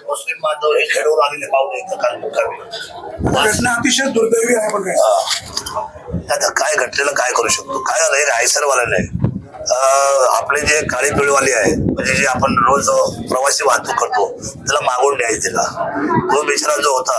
मुस्लिम बांधव हे खेळून आलेले पाहुणे काल घटना अतिशय दुर्दैवी आहे पण आता काय घटलेलं काय करू शकतो? काय झालं? हे आयसरवाला नाही आपले जे काळी पिळवाले आहे म्हणजे जे आपण रोज प्रवासी वाहतूक करतो त्याला मागून द्यायचं तिला. तो बिचारा जो होता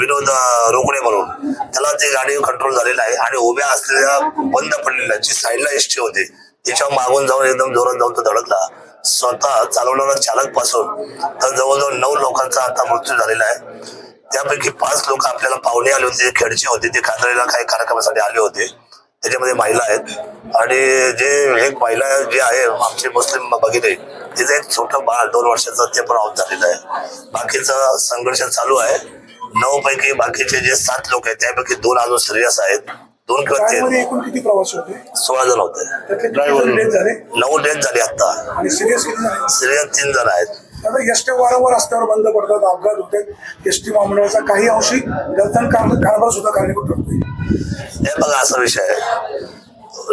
विनोद रोकडे म्हणून त्याला ती गाडी कंट्रोल झालेला आहे आणि उभ्या असलेल्या बंद पडलेल्या जी साईडला एसटी होती त्याच्यावर मागून जाऊन एकदम जोरात जाऊन तो धडकला. स्वतः चालवणारा चालकपासून तर जवळजवळ नऊ लोकांचा आता मृत्यू झालेला आहे. त्यापैकी पाच लोक आपल्याला पाहुणे आले होते खेडचे होते ते कांदळीला काही कार्यक्रमासाठी आले होते. त्याच्यामध्ये महिला आहेत. आणि जे एक महिला जी आहे आमचे मुस्लिम भगिनी तिचं एक छोटं बाळ दोन वर्षाचं ते पण आऊट झालेलं आहे. बाकीचा संघर्ष चालू आहे. नऊ पैकी बाकीचे जे सात लोक आहेत त्यापैकी दोन अजून सिरियस आहेत. दोन किती प्रवासी होते? सोळा जण होते. नऊ डेथ झाली आता आणि सिरियस सिरियस तीन जण आहेत. वारंवार रस्त्यावर बंद पडतात अपघात होतात. एसटी महामंडळाचा काही अंशी गलतन कार- कारभार सुद्धा कारणीभूत ठरतोय. हे बघा असा विषय आहे.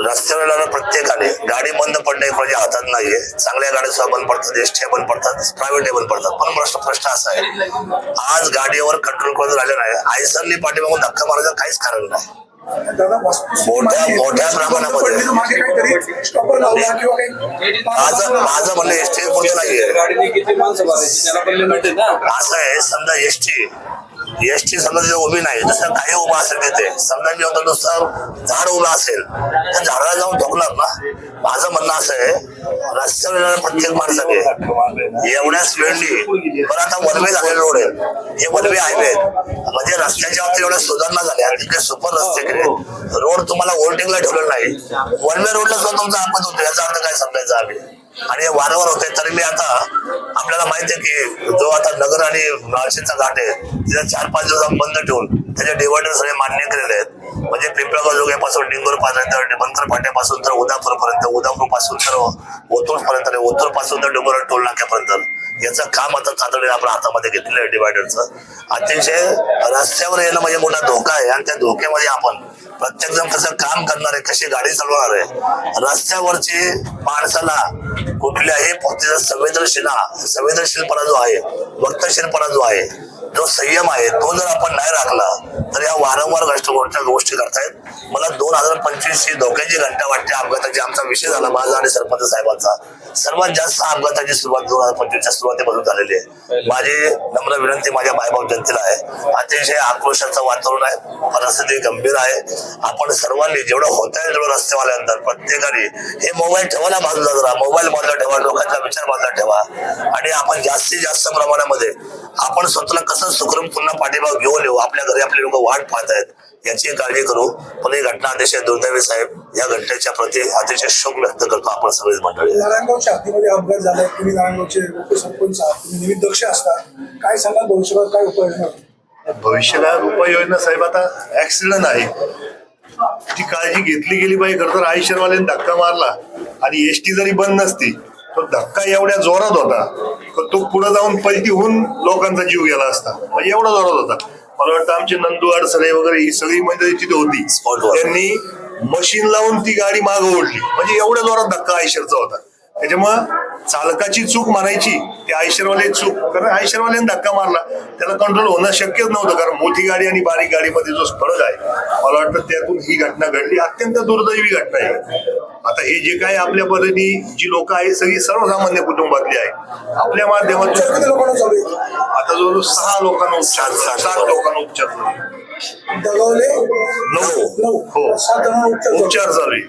रस्त्यावर प्रत्येकाने गाडी बंद पडणे म्हणजे हातात नाहीये. चांगल्या गाड्या सुद्धा बंद पडतात एसटी बंद पडतात प्रायव्हेट बंद पडतात. पण प्रश्न प्रश्न असा आहे आज गाडीवर कंट्रोल करून राहिले नाही? आयसरनी पाठीमागून धक्का मारायचं काहीच कारण नाही. मोठ्या- मोठ्या प्रमाणामध्ये. माझं माझं म्हणणं एसटी नाहीये. असं आहे समजा एसटी एसटी समजा उभी नाही तसं काही उभं असेल तिथे. समजा मी म्हणतो नुसतं झाड उभं असेल. तर झाडाला जाऊन ठोकणार ना? माझं म्हणणं असं आहे रस्त्यावर येणाऱ्या प्रत्येक माणसाने एवढ्या स्पीडनी पण आता वनवे झालेले रोड आहेत हे वनवे हायवे आहेत. म्हणजे रस्त्याच्या बाबतीत एवढ्या सुधारणा झाल्या आणि तिथे सुपर रस्ते केले. रोड तुम्हाला ओव्हरटेकला ठेवलेला नाही. वनवे रोडला सुद्धा तुमचा आपत होतो याचा अर्थ काय समजायचा आम्ही? आणि वारंवार होते तरी मी आता आपल्याला माहिती आहे की जो आता नगर आणि नाशिकचा घाट आहे तिथे चार पाच दिवस बंद ठेवून त्याचे डिवायडर सगळे मान्य केलेले आहेत. म्हणजे पिंपळगाव जोग्यापासून डिंगोर पर्यंत बंकर फाट्यापासून तर उदापूर पर्यंत उदापूरपासून तर ओतूर पर्यंत आणि ओतूरपासून तर डोंगर टोल नाक्यापर्यंत याचं काम आता तातडीने आपण हातामध्ये घेतलेलं आहे डिवायडरचं अतिशय रस्त्यावर येणं म्हणजे मोठा धोका आहे आणि त्या धोक्यामध्ये आपण प्रत्येक जण कसं काम करणार आहे कशी गाडी चालवणार आहे. रस्त्यावरची माणसाला कुठल्याही पद्धतीचा संवेदनशीला संवेदनशीलपणा जो आहे वक्तशीलपणा जो आहे जो संयम आहे तो जर आपण नाही राखला तर या वारंवार गोष्टी करतायत. मला दोन हजार पंचवीस ही धोक्याची घंटा वाटते अपघाताची. आमचा विषय झाला माझा आणि सरपंच साहेबांचा. सर्वात जास्त अपघाताची सुरुवात दोन हजार पंचवीसच्या सुरुवातीपासून झालेली आहे. माझी नम्र विनंती माझ्या मायबाप जनतेला आहे. अतिशय आक्रोशाचं वातावरण आहे. परिस्थिती गंभीर आहे. आपण सर्वांनी जेवढं होता येईल तेवढं रस्तेवाल्यांतर प्रत्येकाने हे मोबाईल ठेवा ना बाजूला जरा मोबाईल बाजूला ठेवा लोकांचा विचार बाजूला ठेवा. आणि आपण जास्तीत जास्त प्रमाणामध्ये आपण स्वतःला कसं सुखरूप पुन्हा पाठीमाग घेऊन येऊ आपल्या घरी आपले लोक वाट पाहत आहेत. याची काळजी करू. पण ही घटना अतिशय दुर्दैवी साहेब. या घटनेच्या प्रती अतिशय शोक व्यक्त करतो आपण सगळेच मंडळी. नारायणगावच्या हद्दीमध्ये अपघात झाला तुम्ही नारायणगावचे उपसरपंच आहात. तुम्ही निमित्त दक्ष असता. काय सांगाल? भविष्यात काय उपाययोजना? भविष्याला उपाययोजना साहेब आता ऍक्सिडेंट आहे. ती काळजी घेतली गेली पाहिजे. खरं तर आयुष्यवाल्याने धक्का मारला. आणि एसटी जरी बंद नसती तो धक्का एवढ्या जोरात होता. तर तो पुढे जाऊन पलटी होऊन लोकांचा जीव गेला असता. म्हणजे एवढा जोरात होता. मला वाटतं आमचे नंदू अडसरे वगैरे ही सगळी मंडळी तिथे होती. त्यांनी मशीन लावून ती गाडी मागं ओढली म्हणजे एवढ्या जोरात धक्का आयशरचा होता त्याच्यामुळं चालकाची चूक म्हणायची ते आयशरवाले चूक. कारण आयशरवाल्याने धक्का मारला. त्याला कंट्रोल होणं शक्यच नव्हतं कारण मोठी गाडी आणि बारीक गाडीमध्ये जो फरक आहे मला वाटतं त्यातून ही घटना घडली. अत्यंत दुर्दैवी घटना आहे. आता हे जे काही आपल्या पद्धती जी लोक आहेत सगळी सर्वसामान्य कुटुंबातली आहे आपल्या माध्यमातून आता जवळ सहा लोकांना उपचार सात लोकांना उपचार नऊ. हो. उपचार चालू आहे.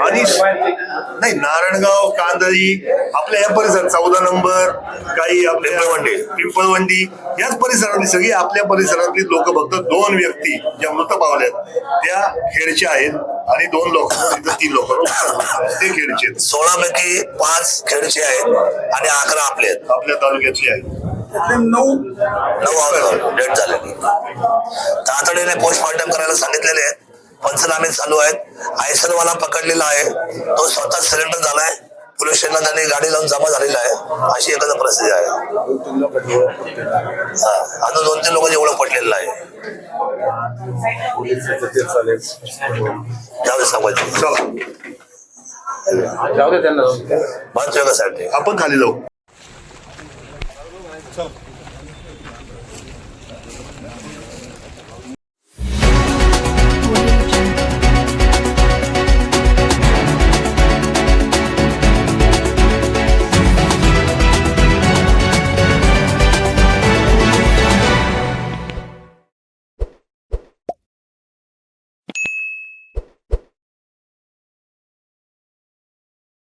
आणि नाही नारायणगाव कांदळी आपल्या या परिसरात चौदा नंबर काही आपल्या पिंपळवंडी. पिंपळवंडी याच परिसरातली सगळी आपल्या परिसरातली लोक फक्त दोन व्यक्ती ज्या मृत पावल्यात त्या खेडच्या आहेत आणि दोन लोक तीन लोक. ते खेडचे आहेत. सोळा पैकी पाच खेडचे आहेत आणि अकरा आपले आहेत. आपल्या तालुक्यातली आहेत. नऊ नऊ डेट झालेली. तातडीने पोस्टमॉर्टम करायला सांगितलेले आहेत. पंचनामे चालू आहेत. आयसरवाला पकडलेला आहे. तो स्वतः सिलेंडर झालाय. पोलीस स्टेशनला त्यांनी गाडी लावून जमा झालेला आहे. अशी एखादा परिस्थिती आहे. हा, अजून दोन तीन लोकांची ओळख पटलेलं आहे जाऊ दे सांगायचं. चला. जाऊ दे त्यांना. आपण खाली जाऊ.